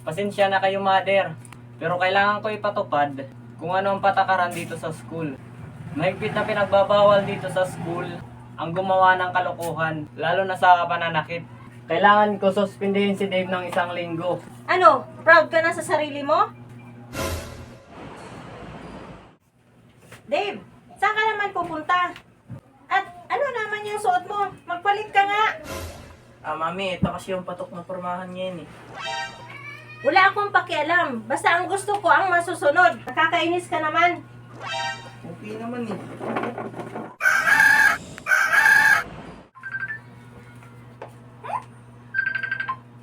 Pasensya na kayo, mother. Pero kailangan ko ipatupad kung ano ang patakaran dito sa school. Mahigpit na pinagbabawal dito sa school ang gumawa ng kalokohan, lalo na sa pananakit. Kailangan ko suspindihin si Dave ng isang linggo. Ano? Proud ka na sa sarili mo? Dave, saan ka naman pupunta? At ano naman yung suot mo? Magpalit ka nga. Ah, mami, ito kasi yung patok na pormahan ngayon eh. Wala akong pakialam. Basta ang gusto ko ang masusunod. Nakakainis ka naman. Okay naman eh.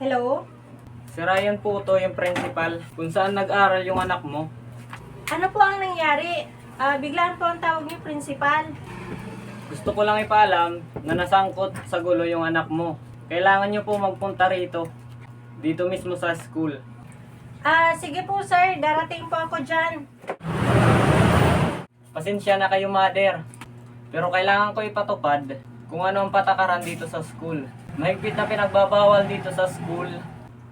Hello? Si Ryan po to yung principal kung saan nag-aral yung anak mo. Ano po ang nangyari? Ah, biglaan po ang tawag niyo, principal. Gusto ko lang ipaalam na nasangkot sa gulo yung anak mo. Kailangan nyo po magpunta rito. Dito mismo sa school. Ah, sige po sir, darating po ako dyan. Pasensya na kayo, mother. Pero kailangan ko ipatupad kung ano ang patakaran dito sa school. Mahigpit na pinagbabawal dito sa school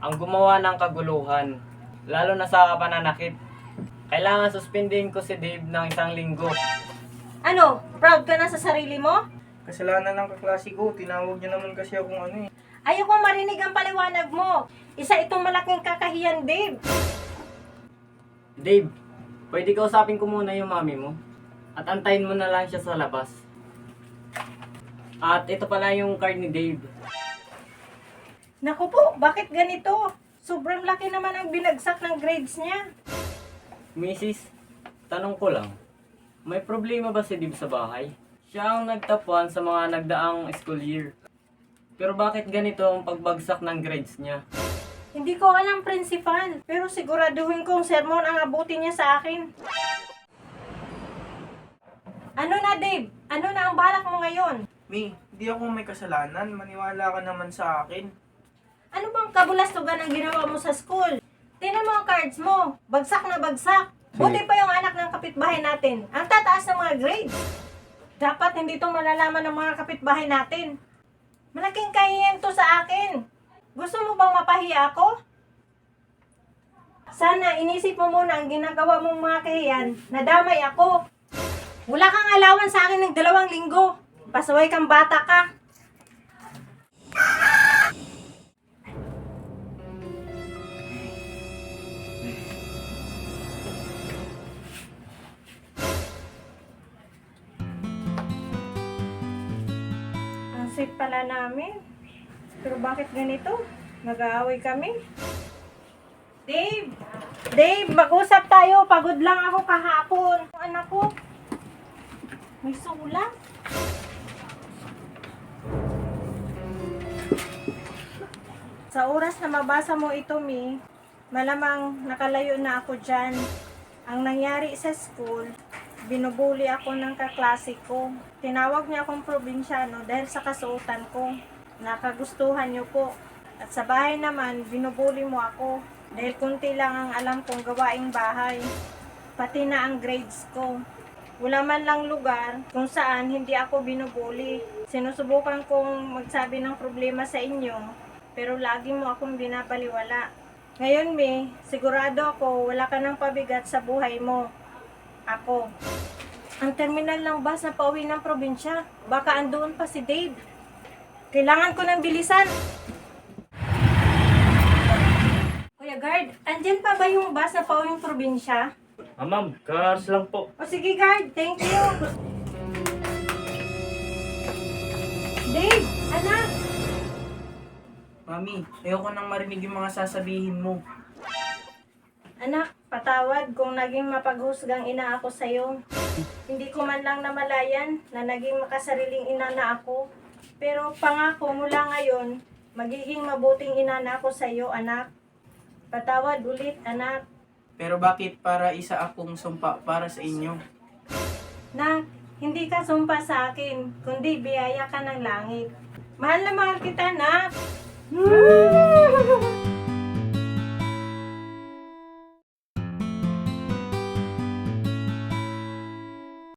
ang gumawa ng kaguluhan, lalo na sa pananakit. Kailangan suspindihin ko si Dave ng isang linggo. Ano? Proud ka na sa sarili mo? Kasalanan ng kaklase ko, tinawag niya naman kasi akong ano eh. Ayoko marinig ang paliwanag mo. Isa itong malaking kakahiyan, Dave. Dave, pwede kausapin ko muna yung mami mo? At antayin mo na lang siya sa labas. At ito pala yung card ni Dave. Naku po, bakit ganito? Sobrang laki naman ang binagsak ng grades niya. Mrs., tanong ko lang, may problema ba si Dave sa bahay? Siya ang nagtapuan sa mga nagdaang school year. Pero bakit ganito ang pagbagsak ng grades niya? Hindi ko alam, principal. Pero siguraduhin kong sermon ang abutin niya sa akin. Ano na, Dave? Ano na ang balak mo ngayon? Mi, hindi ako may kasalanan. Maniwala ka naman sa akin. Ano bang kabulastugan ang ginawa mo sa school? Tingnan mo ang cards mo. Bagsak na bagsak. Buti pa yung anak ng kapitbahay natin. Ang tataas ng mga grades. Dapat hindi to malalaman ng mga kapitbahay natin. Malaking kahiyan to sa akin. Gusto mo bang mapahiya ako? Sana inisip mo muna ang ginagawa mong mga kahiyan. Nadamay ako. Wala kang alawan sa akin ng dalawang linggo. Pasaway kang bata ka. Safe pala namin. Pero bakit ganito? Nag-aaway kami. Dave! Dave, mag-usap tayo. Pagod lang ako kahapon. Anak ko, may sulat. Sa oras na mabasa mo ito, Mi, malamang nakalayo na ako dyan. Ang nangyari sa school, binubuli ako ng kaklase ko. Tinawag niya akong probinsyano dahil sa kasuotan ko. Nakagustuhan niyo po. At sa bahay naman, binubuli mo ako. Dahil kunti lang ang alam kong gawaing bahay. Pati na ang grades ko. Wala man lang lugar kung saan hindi ako binubuli. Sinusubukan kong magsabi ng problema sa inyo, pero lagi mo akong binabaliwala. Ngayon, Mi, sigurado ako wala ka ng pabigat sa buhay mo. Ako. Ang terminal ng bus na pauwi ng probinsya. Baka andoon pa si Dave. Kailangan ko ng bilisan. Kuya Guard, andyan pa ba yung bus na pauwi ng probinsya? Ah, ma'am, cars lang po. O sige guard, thank you. Dave, anak. Mami, ayoko nang marinig yung mga sasabihin mo. Anak, patawad kung naging mapaghusgang ina ako sa'yo. Hindi ko man lang namalayan na naging makasariling ina na ako. Pero pangako mula ngayon, magiging mabuting ina na ako sa'yo, anak. Patawad ulit, anak. Pero bakit para isa akong sumpa para sa inyo? Nak, hindi ka sumpa sa akin, kundi biyaya ka ng langit. Mahal na mahal kita, nak.